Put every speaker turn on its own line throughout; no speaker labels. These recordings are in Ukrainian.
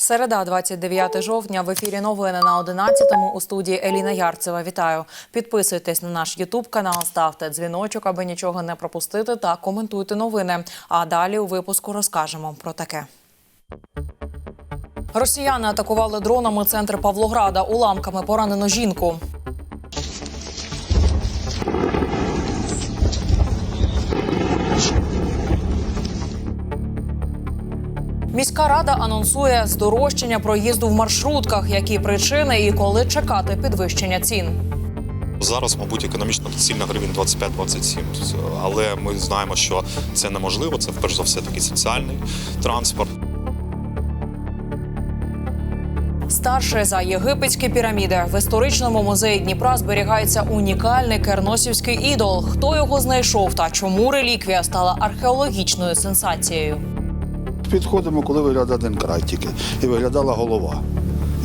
Середа, 29 жовтня. В ефірі новини на 11-му у студії Еліна Ярцева. Вітаю. Підписуйтесь на наш Ютуб канал, ставте дзвіночок, аби нічого не пропустити, та коментуйте новини. А далі у випуску розкажемо про таке. Росіяни атакували дронами центр Павлограда. Уламками поранено жінку. Міська рада анонсує здорожчання проїзду в маршрутках. Які причини і коли чекати підвищення цін.
Зараз, мабуть, економічно доцільно гривень 25-27, але ми знаємо, що це неможливо. Це перш за все такий соціальний транспорт.
Старше за єгипетські піраміди в історичному музеї Дніпра зберігається унікальний керносівський ідол. Хто його знайшов та чому реліквія стала археологічною сенсацією?
Підходимо, коли виглядає один край тільки, і виглядала голова.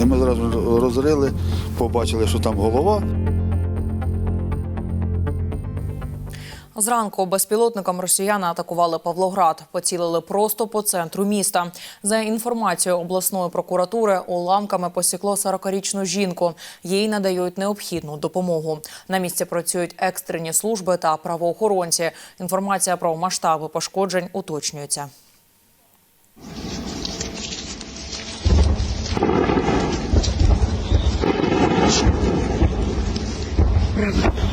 І ми зразу розрили, побачили, що там голова.
Зранку безпілотником росіяни атакували Павлоград, поцілили просто по центру міста. За інформацією обласної прокуратури, уламками посікло 40-річну жінку. Їй надають необхідну допомогу. На місці працюють екстрені служби та правоохоронці. Інформація про масштаби пошкоджень уточнюється. Правда.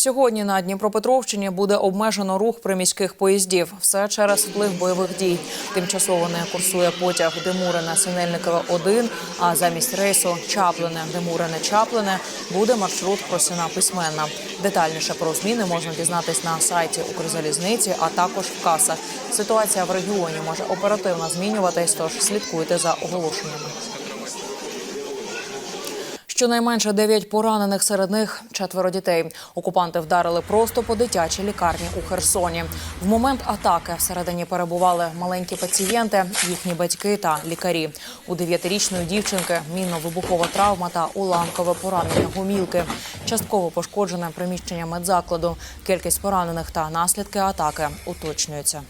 Сьогодні на Дніпропетровщині буде обмежено рух приміських поїздів. Все через вплив бойових дій. Тимчасово не курсує потяг Демурине Синельникове 1 а замість рейсу Чаплине Демурине Чаплине буде маршрут Кросіна Письменна. Детальніше про зміни можна дізнатись на сайті Укрзалізниці, а також в касах. Ситуація в регіоні може оперативно змінюватись, тож слідкуйте за оголошеннями. Щонайменше дев'ять поранених серед них четверо дітей. Окупанти вдарили просто по дитячій лікарні у Херсоні. В момент атаки всередині перебували маленькі пацієнти, їхні батьки та лікарі. У дев'ятирічної дівчинки мінно-вибухова травма та уламкове поранення гумілки. Частково пошкоджене приміщення медзакладу. Кількість поранених та наслідки атаки уточнюються.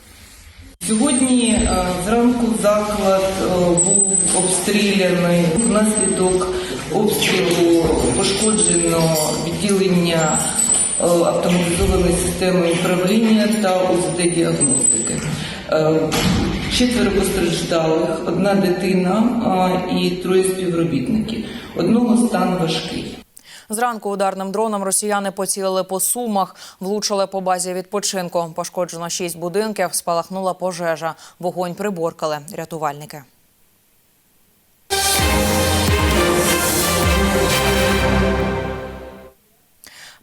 Сьогодні е, зранку заклад е, був обстріляний. Внаслідок обстрілу пошкоджено відділення е, автоматизованої системи управління та УЗД-діагностики. Е, Четверо постраждалих, одна дитина е, і троє співробітників. Одного стан важкий.
Зранку ударним дроном росіяни поцілили по сумах, влучили по базі відпочинку. Пошкоджено шість будинків, спалахнула пожежа. Вогонь приборкали рятувальники.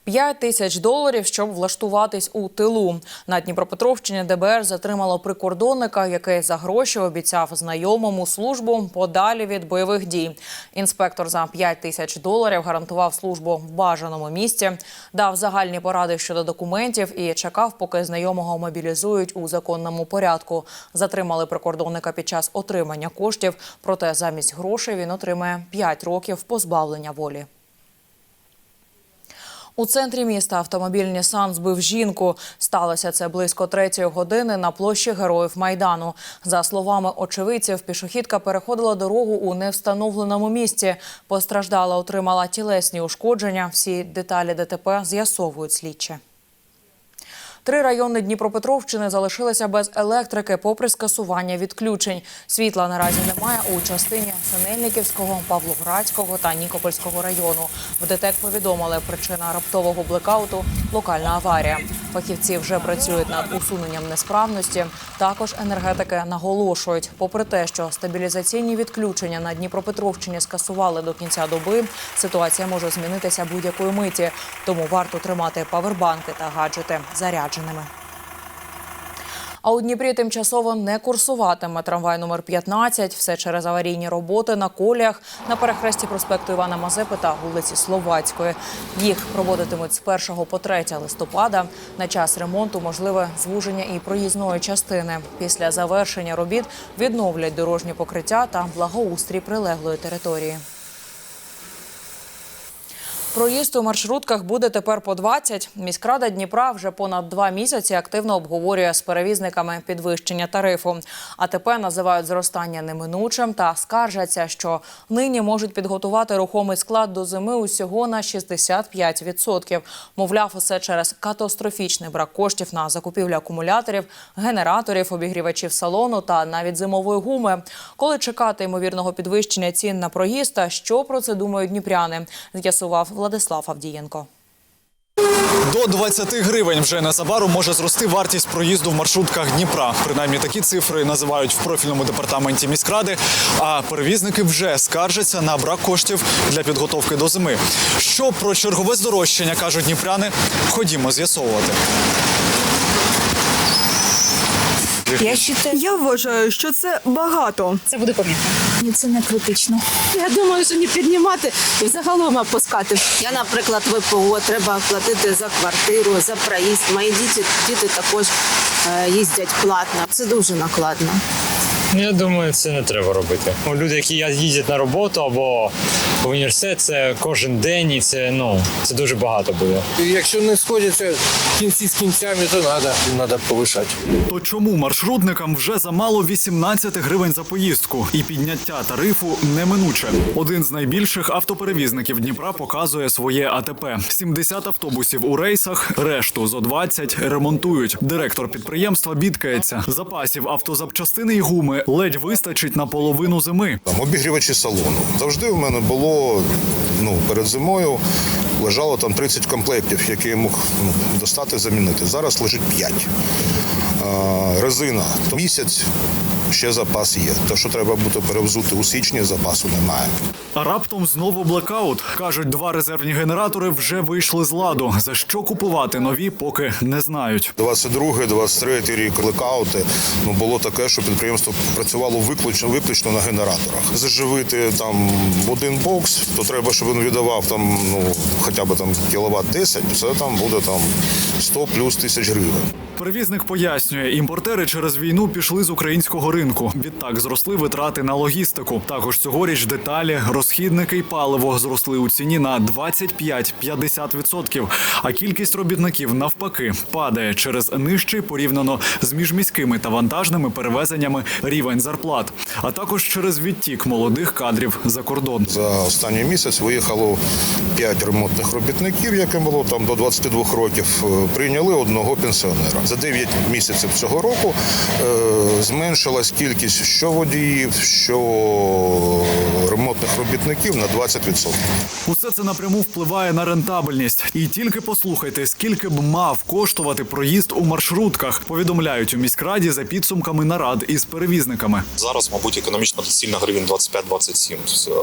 П'ять тисяч доларів, щоб влаштуватись у тилу. На Дніпропетровщині ДБР затримало прикордонника, який за гроші обіцяв знайомому службу подалі від бойових дій. Інспектор за 5 тисяч доларів гарантував службу в бажаному місці, дав загальні поради щодо документів і чекав, поки знайомого мобілізують у законному порядку. Затримали прикордонника під час отримання коштів. Проте замість грошей він отримає 5 років позбавлення волі. У центрі міста автомобіль Нісан збив жінку. Сталося це близько третьої години на площі Героїв Майдану. За словами очевидців, пішохідка переходила дорогу у невстановленому місці. Постраждала, отримала тілесні ушкодження. Всі деталі ДТП з'ясовують слідчі. Три райони Дніпропетровщини залишилися без електрики попри скасування відключень. Світла наразі немає у частині Синельниківського, Павлоградського та Нікопольського району. В ДТЕК повідомили, причина раптового блекауту – локальна аварія. Фахівці вже працюють над усуненням несправності. Також енергетики наголошують, попри те, що стабілізаційні відключення на Дніпропетровщині скасували до кінця доби, ситуація може змінитися будь-якої миті. Тому варто тримати павербанки та гаджети зарядженими. А у Дніпрі тимчасово не курсуватиме трамвай номер 15. Все через аварійні роботи на коліях на перехресті проспекту Івана Мазепи та вулиці Словацької. Їх проводитимуть з 1 по 3 листопада. На час ремонту можливе звуження і проїзної частини. Після завершення робіт відновлять дорожні покриття та благоустрій прилеглої території. Проїзд у маршрутках буде тепер по 20. Міськрада Дніпра вже понад два місяці активно обговорює з перевізниками підвищення тарифу. АТП називають зростання неминучим та скаржаться, що нині можуть підготувати рухомий склад до зими усього на 65%. Мовляв, усе через катастрофічний брак коштів на закупівлю акумуляторів, генераторів, обігрівачів салону та навіть зимової гуми. Коли чекати ймовірного підвищення цін на проїзд та що про це думають дніпряни, з'ясував Владислав Авдієнко.
До 20 гривень вже незабаром може зрости вартість проїзду в маршрутках Дніпра. Принаймні такі цифри називають в профільному департаменті міськради. А перевізники вже скаржаться на брак коштів для підготовки до зими. Що про чергове здорожчання кажуть дніпряни? Ходімо з'ясовувати.
Я вважаю,
Я вважаю, що це багато.
це буде помітно.
Ні, це не критично.
Я думаю, що не піднімати і загалом опускати. Я, наприклад, ВПО треба платити за квартиру, за проїзд. Мої діти, діти також е, їздять платно. Це дуже накладно.
Ну, Я думаю, це не треба робити. Ну, Люди, які їздять на роботу або в університет, це кожен день, і це ну це дуже багато буде.
Якщо не сходяться кінці з кінцями, то треба, треба повишати.
То чому маршрутникам вже замало 18 гривень за поїздку і підняття тарифу неминуче? Один з найбільших автоперевізників Дніпра показує своє АТП: 70 автобусів у рейсах, решту зо 20 ремонтують. Директор підприємства бідкається. Запасів автозапчастини і гуми ледь вистачить на половину зими.
Там обігрівачі салону. Завжди в мене було ну, перед зимою лежало там 30 комплектів, які я мог ну, достати замінити. Зараз лежить 5. А, резина місяць. Ще запас є. Те, що треба буде перевзути у січні, запасу немає.
А раптом знову блекаут. кажуть, два резервні генератори вже вийшли з ладу. За що купувати нові, поки не знають.
22-23 рік лекаути ну було таке, що підприємство працювало виключно виключно на генераторах. Заживити там один бокс, то треба, щоб він віддавав там ну хоча б там кіловат 10, це там буде там 100 плюс тисяч гривень.
Перевізник пояснює, імпортери через війну пішли з українського ринку. Відтак зросли витрати на логістику. Також цьогоріч деталі, розхідники й паливо зросли у ціні на 25-50%. А кількість робітників навпаки падає через нижчий порівняно з міжміськими та вантажними перевезеннями рівень зарплат, а також через відтік молодих кадрів за кордон.
За останній місяць виїхало 5 ремонтних робітників, яким було там до 22 років. Е, Прийняли одного пенсіонера. За 9 місяців цього року е, зменшилась кількість що водіїв, що ремонтних робітників на 20%.
Усе це напряму впливає на рентабельність. І тільки послухайте, скільки б мав коштувати проїзд у маршрутках. Повідомляють у міськраді за підсумками нарад із перевізниками.
Зараз, мабуть, економічно доцільно гривень 25-27.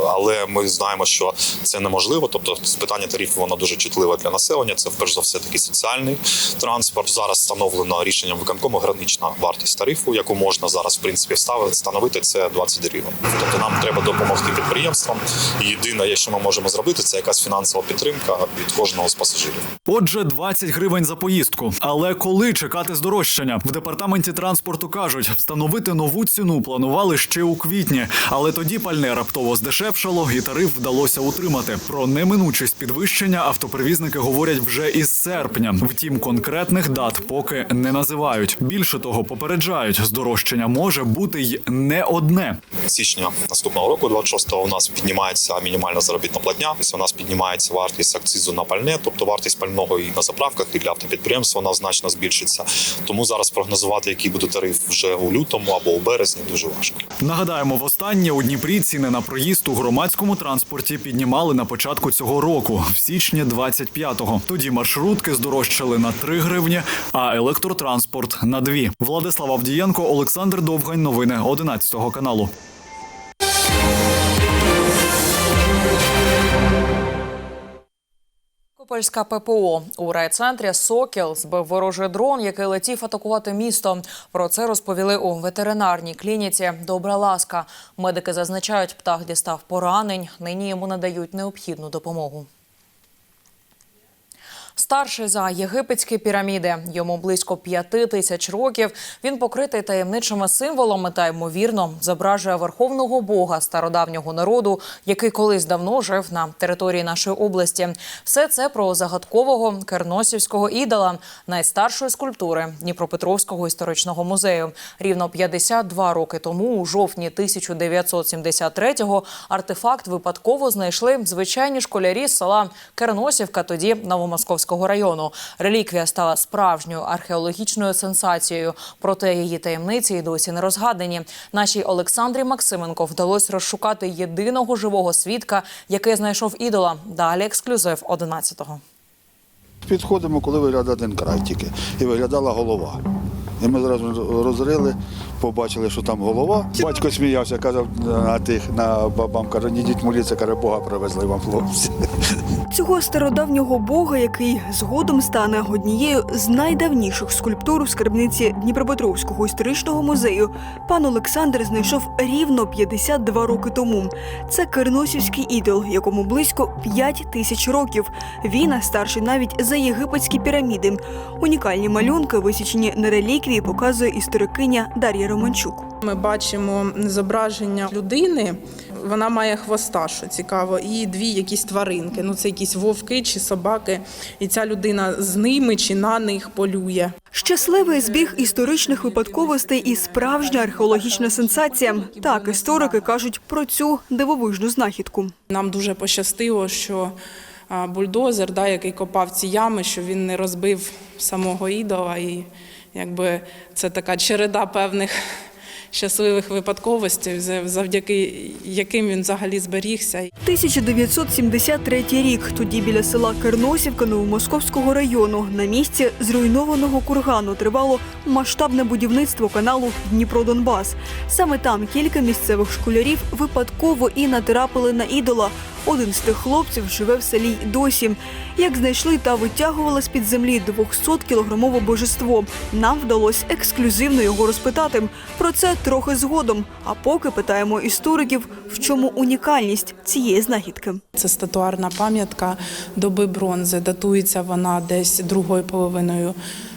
Але ми знаємо, що це неможливо. Тобто, питання тарифів воно дуже чутливе для населення. Це вперше за все такий соціальний транспорт. Зараз встановлено рішенням виконкому гранична вартість тарифу, яку можна зараз в принципі вставити встановити. Це 20 гривень. Тобто нам треба допомогти підприємствам. Єдине, що ми можемо зробити, це якась фінансова підтримка від кожного з пасажирів.
Отже, 20 гривень за поїздку. Але коли чекати здорожчання? В департаменті транспорту кажуть, встановити нову ціну планували ще у квітні, але тоді пальне раптово здешевшало і тариф вдалося утримати. Про неминучість підвищення автоперевізники говорять вже із серпня. Втім, конкретних дат поки не називають. Більше того, попереджають, здорожчання може бути й не одне.
січня наступного року, 26-го, у нас піднімається мінімальна заробітна платня. У нас піднімається вартість акцизу на пальне, тобто вартість пального і на заправках, і для автопідприємства вона значно збільшиться. Тому зараз прогнозувати, який буде тариф вже у лютому або у березні, дуже важко.
Нагадаємо, востаннє у Дніпрі ціни на проїзд у громадському транспорті піднімали на початку цього року, в січні 25-го. Тоді маршрутки здорожчали на 3 гривні, а електротранспорт на 2. Владислав Авдієнко, Олександр Довгань. Новини 11 каналу.
Копольська ППО у райцентрі Сокіл збив ворожий дрон, який летів атакувати місто. Про це розповіли у ветеринарній клініці. Добра ласка. Медики зазначають, птах дістав поранень. Нині йому надають необхідну допомогу. Старший за єгипетські піраміди. Йому близько п'яти тисяч років. Він покритий таємничими символами та ймовірно зображує верховного бога стародавнього народу, який колись давно жив на території нашої області. Все це про загадкового керносівського ідола, найстаршої скульптури Дніпропетровського історичного музею. Рівно 52 роки тому, у жовтні 1973-го, артефакт випадково знайшли звичайні школярі з села Керносівка, тоді Новомосковського району. Реліквія стала справжньою археологічною сенсацією. Проте її таємниці й досі не розгадані. Нашій Олександрі Максименко вдалося розшукати єдиного живого свідка, який знайшов ідола. Далі ексклюзив 11-го.
Підходимо, коли виглядає один край тільки, і виглядала голова. І ми зразу розрили, побачили, що там голова. Батько сміявся, казав на тих, на бабам, каже, не йдіть моліться, каже, Бога привезли вам хлопці.
Цього стародавнього бога, який згодом стане однією з найдавніших скульптур у скарбниці Дніпропетровського історичного музею, пан Олександр знайшов рівно 52 роки тому. Це керносівський ідол, якому близько 5 тисяч років. Він старший навіть за єгипетські піраміди. Унікальні малюнки, висічені на реліквії, показує історикиня Дар'я Романчук.
Ми бачимо зображення людини. Вона має хвоста, що цікаво, і дві якісь тваринки. Ну це якісь вовки чи собаки. І ця людина з ними чи на них полює.
Щасливий збіг історичних випадковостей і справжня археологічна сенсація. Так історики кажуть про цю дивовижну знахідку.
Нам дуже пощастило, що бульдозер, да, який копав ці ями, що він не розбив самого ідола. І якби це така череда певних щасливих випадковостей, завдяки яким він взагалі зберігся.
1973 рік. Тоді біля села Керносівка Новомосковського району на місці зруйнованого кургану тривало масштабне будівництво каналу Дніпро-Донбас. Саме там кілька місцевих школярів випадково і натрапили на ідола. Один з тих хлопців живе в селі й досі. Як знайшли та витягували з під землі 200-кілограмове божество. Нам вдалося ексклюзивно його розпитати. Про це трохи згодом. А поки питаємо істориків, в чому унікальність цієї знахідки.
Це статуарна пам'ятка доби бронзи. Датується вона десь другою половиною.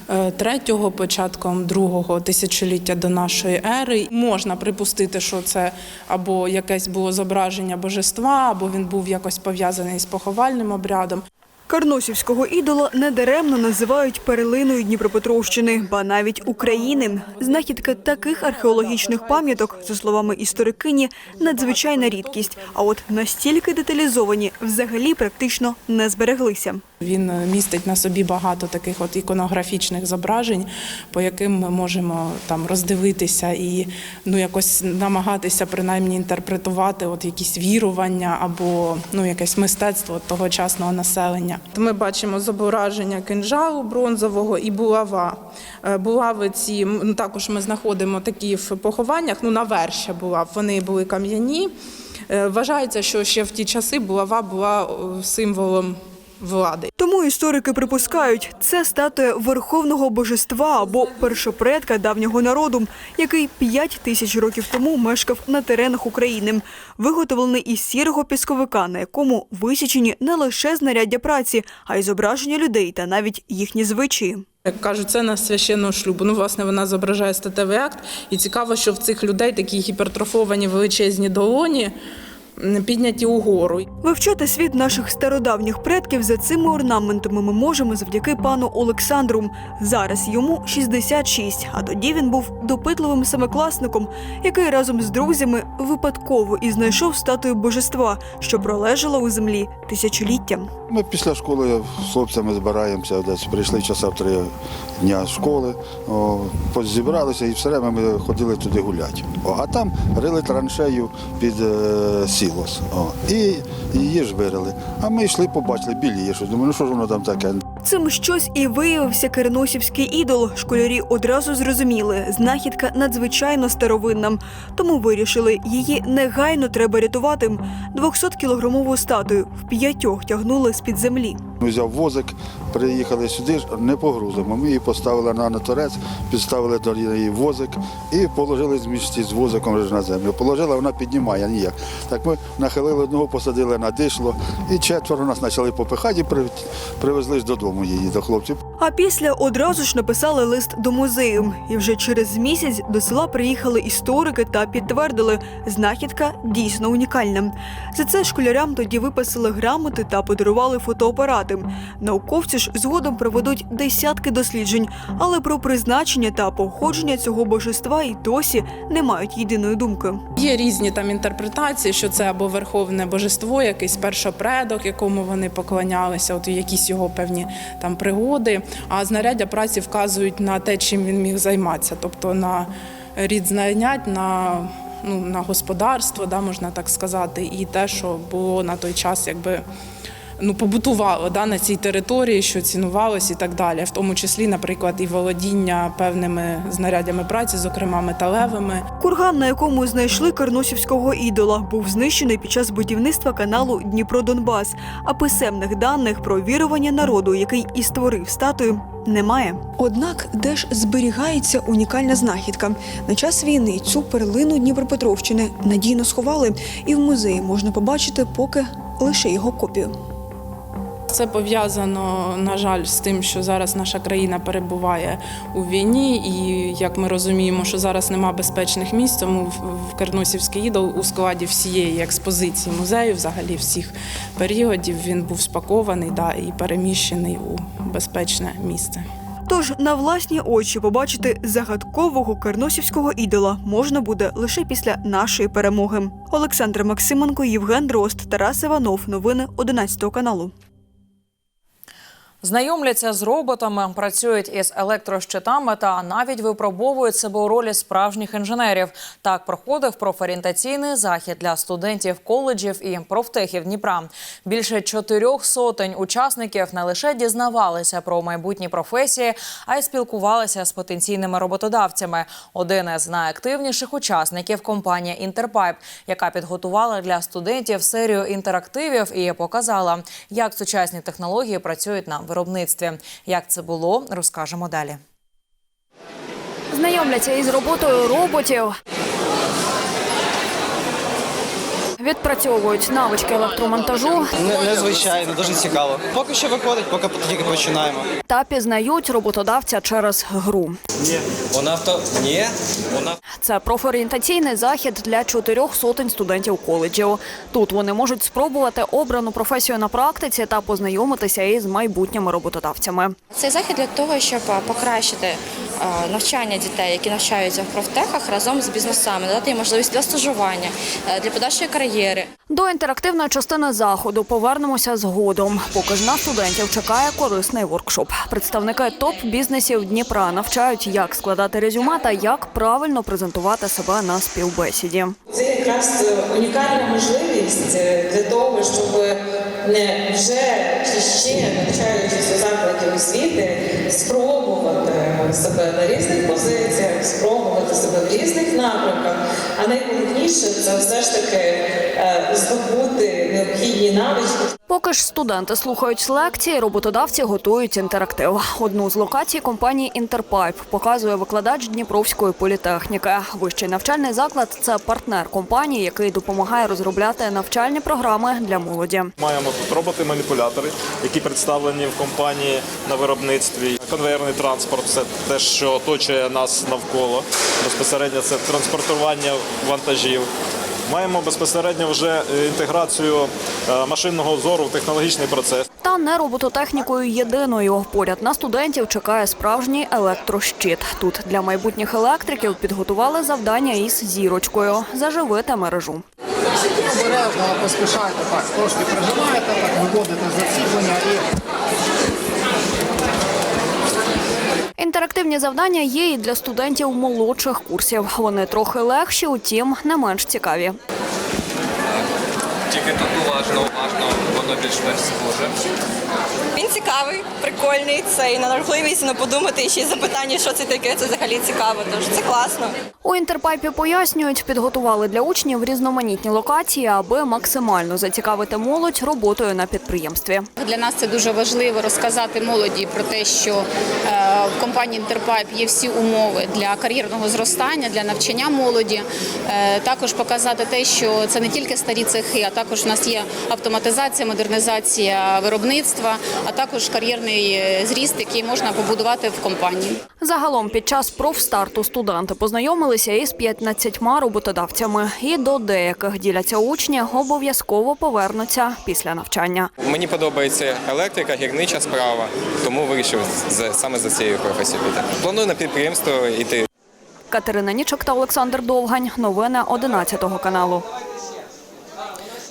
Е, Третього, початком другого тисячоліття до нашої ери можна припустити, що це або якесь було зображення божества, або він був якось пов'язаний з поховальним обрядом.
Карносівського ідола недаремно називають перлиною Дніпропетровщини, ба навіть України. Знахідки таких археологічних пам'яток, за словами історикині, надзвичайна рідкість. А от настільки деталізовані взагалі практично не збереглися.
Він е, містить на собі багато таких от іконографічних зображень, по яким ми можемо там роздивитися і ну якось намагатися принаймні інтерпретувати от якісь вірування або ну якесь мистецтво тогочасного населення. Ми бачимо зображення кинжалу бронзового і булава. Е, Булави ці ну, також ми знаходимо такі в похованнях. Ну навершя булав. Вони були кам'яні. Е, Вважається, що ще в ті часи булава була символом влади.
Тому історики припускають, це статуя верховного божества або першопредка давнього народу, який 5 тисяч років тому мешкав на теренах України, виготовлений із сірого пісковика, на якому висічені не лише знаряддя праці, а й зображення людей та навіть їхні звичаї.
Як кажуть, це на священного шлюбу. Ну, власне, вона зображає статевий акт. І цікаво, що в цих людей такі гіпертрофовані величезні долоні підняті угору.
Вивчати світ наших стародавніх предків за цими орнаментами ми можемо завдяки пану Олександру. Зараз йому 66, а тоді він був допитливим семикласником, який разом з друзями випадково і знайшов статую божества, що пролежала у землі тисячоліття.
Ми після школи з хлопцями збираємося, десь прийшли часа в три дня школи, о, позібралися і все время ми ходили туди гуляти. О, а там рили траншею під е, сілос. О, і її ж вирили. А ми йшли, побачили, біліє щось. Думаю, ну що ж воно там таке?
Цим щось і виявився керносівський ідол. Школярі одразу зрозуміли, знахідка надзвичайно старовинна. Тому вирішили, її негайно треба рятувати. 200-кілограмову статую в п'ятьох тягнули з-під землі.
Ми взяв возик, приїхали сюди, не погрузимо. Ми її поставили на наторець, підставили до неї возик і положили з місці з возиком на землю. Положила, вона піднімає ніяк. Так ми нахилили одного, посадили на дишло, і четверо нас почали попихати і привезли додому її до хлопців.
А після одразу ж написали лист до музею. І вже через місяць до села приїхали історики та підтвердили, знахідка дійсно унікальна. За це школярям тоді виписали грамоти та подарували фотоапарати. Науковці ж згодом проведуть десятки досліджень, але про призначення та походження цього божества і досі не мають єдиної думки.
Є різні там інтерпретації, що це або верховне божество, якийсь першопредок, якому вони поклонялися, от якісь його певні там пригоди. А знаряддя праці вказують на те, чим він міг займатися, тобто на рід знанять, на, ну, на господарство, да, можна так сказати, і те, що було на той час, якби. Ну, побутувало да, на цій території, що цінувалось і так далі, в тому числі, наприклад, і володіння певними знаряддями праці, зокрема металевими.
Курган, на якому знайшли карносівського ідола, був знищений під час будівництва каналу Дніпро-Донбас. А писемних даних про вірування народу, який і створив статую, немає. Однак, де ж зберігається унікальна знахідка? На час війни цю перлину Дніпропетровщини надійно сховали, і в музеї можна побачити поки лише його копію.
Це пов'язано, на жаль, з тим, що зараз наша країна перебуває у війні, і як ми розуміємо, що зараз нема безпечних місць, тому в- Керносівський ідол у складі всієї експозиції музею, взагалі всіх періодів, він був спакований да, і переміщений у безпечне місце.
Тож на власні очі побачити загадкового карносівського ідола можна буде лише після нашої перемоги. Олександр Максименко, Євген Дрозд, Тарас Іванов. Новини 11 каналу.
Знайомляться з роботами, працюють із електрощитами та навіть випробовують себе у ролі справжніх інженерів. Так проходив профорієнтаційний захід для студентів коледжів і профтехів Дніпра. Більше чотирьох сотень учасників не лише дізнавалися про майбутні професії, а й спілкувалися з потенційними роботодавцями. Один із найактивніших учасників компанія Інтерпайп, яка підготувала для студентів серію інтерактивів і показала, як сучасні технології працюють на виробництві. Як це було, розкажемо далі.
Знайомляться із роботою роботів. Відпрацьовують навички електромонтажу
Незвичайно, дуже цікаво. Поки що виходить, поки тільки починаємо.
та пізнають роботодавця через гру.
Ні. Вона авто. Ні. Вона
Це профорієнтаційний захід для чотирьох сотень студентів коледжів. Тут вони можуть спробувати обрану професію на практиці та познайомитися із майбутніми роботодавцями.
Цей захід для того, щоб покращити навчання дітей, які навчаються в профтехах разом з бізнесами, дати їм можливість для стажування, е, для подальшої кар'єри.
До інтерактивної частини заходу повернемося згодом. Поки ж на студентів чекає корисний воркшоп. Представники топ-бізнесів Дніпра навчають, як складати резюме та як правильно презентувати себе на співбесіді.
Це якраз унікальна можливість е, для того, щоб не вже чи ще навчаючись у закладі освіти, спробувати себе на різних позиціях, спробувати себе в різних напрямках. А найголовніше це все ж таки е, здобути необхідні навички.
Поки ж студенти слухають лекції, роботодавці готують інтерактив. Одну з локацій компанії Інтерпайп показує викладач Дніпровської політехніки. Вищий навчальний заклад це партнер компанії, який допомагає розробляти навчальні програми для молоді.
Маємо тут роботи-маніпулятори, які представлені в компанії на виробництві. Конвейерний транспорт це те, що оточує нас навколо. Безпосередньо це транспортування вантажів. Маємо безпосередньо вже е, інтеграцію е, машинного зору в технологічний процес.
Та не робототехнікою єдиною. Поряд на студентів чекає справжній електрощит. Тут для майбутніх електриків підготували завдання із зірочкою заживити мережу.
Обережно поспішайте так, трошки прижимаєте, так виводите зацілення і
Інтерактивні завдання є і для студентів молодших курсів. Вони трохи легші, утім не менш цікаві.
тільки тут уважно, уважно, воно більш-менш схоже.
Він цікавий, прикольний. Це і на можливість ну, подумати і ще й запитання, що це таке. Це взагалі цікаво. Тож це класно.
У інтерпайпі пояснюють, підготували для учнів різноманітні локації, аби максимально зацікавити молодь роботою на підприємстві.
Для нас це дуже важливо розказати молоді про те, що е, в компанії Інтерпайп є всі умови для кар'єрного зростання, для навчання молоді. Е, Також показати те, що це не тільки старі цехи, а також у нас є автоматизація, модернізація виробництва, а також кар'єрний е, зріст, який можна побудувати в компанії.
Загалом під час профстарту студенти познайомилися із 15 роботодавцями, і до деяких діляться учні обов'язково повернуться після навчання.
Мені подобається електрика, гірнича справа, тому вирішив з- саме за цією професією піти. Планую на підприємство йти.
Катерина Нічок та Олександр Довгань. Новини 11 каналу.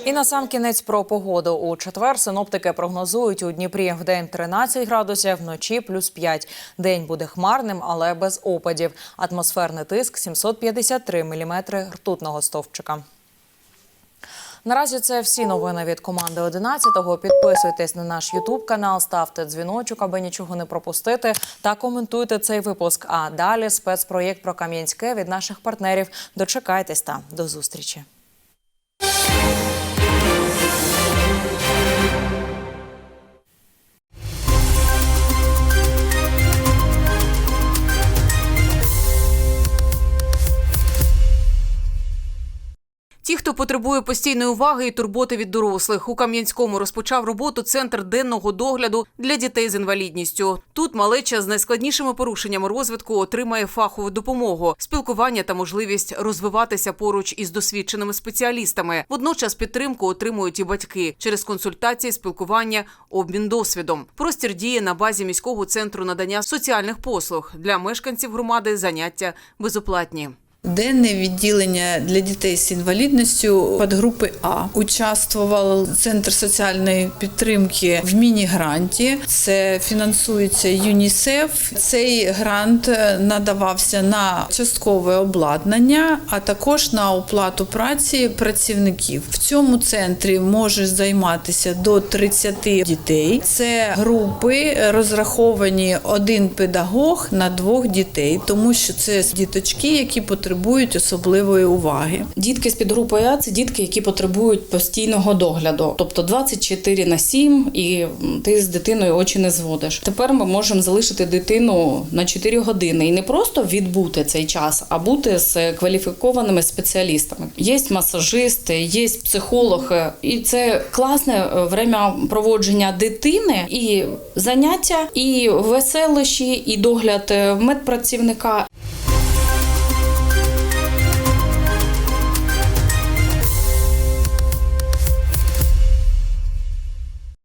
І на сам кінець про погоду. У четвер синоптики прогнозують у Дніпрі в день 13 градусів, вночі плюс 5. День буде хмарним, але без опадів. Атмосферний тиск 753 міліметри ртутного стовпчика. Наразі це всі новини від команди 11-го. Підписуйтесь на наш Ютуб канал, ставте дзвіночок, аби нічого не пропустити, та коментуйте цей випуск. А далі спецпроєкт про Кам'янське від наших партнерів. Дочекайтесь та до зустрічі.
Ті, хто потребує постійної уваги і турботи від дорослих, у Кам'янському розпочав роботу центр денного догляду для дітей з інвалідністю. Тут малеча з найскладнішими порушеннями розвитку отримає фахову допомогу, спілкування та можливість розвиватися поруч із досвідченими спеціалістами. Водночас підтримку отримують і батьки через консультації, спілкування, обмін досвідом. Простір діє на базі міського центру надання соціальних послуг для мешканців громади. Заняття безоплатні.
Денне відділення для дітей з інвалідністю підгрупи А участвував центр соціальної підтримки в міні-гранті. Це фінансується ЮНІСЕФ. Цей грант надавався на часткове обладнання, а також на оплату праці працівників. В цьому центрі може займатися до 30 дітей. Це групи розраховані один педагог на двох дітей, тому що це діточки, які потребують особливої уваги.
Дітки з підгрупи А це дітки, які потребують постійного догляду, тобто 24 на 7, і ти з дитиною очі не зводиш. Тепер ми можемо залишити дитину на 4 години і не просто відбути цей час, а бути з кваліфікованими спеціалістами. Є масажисти, є психолог, і це класне е, время проводження дитини і заняття, і веселощі, і догляд е, медпрацівника.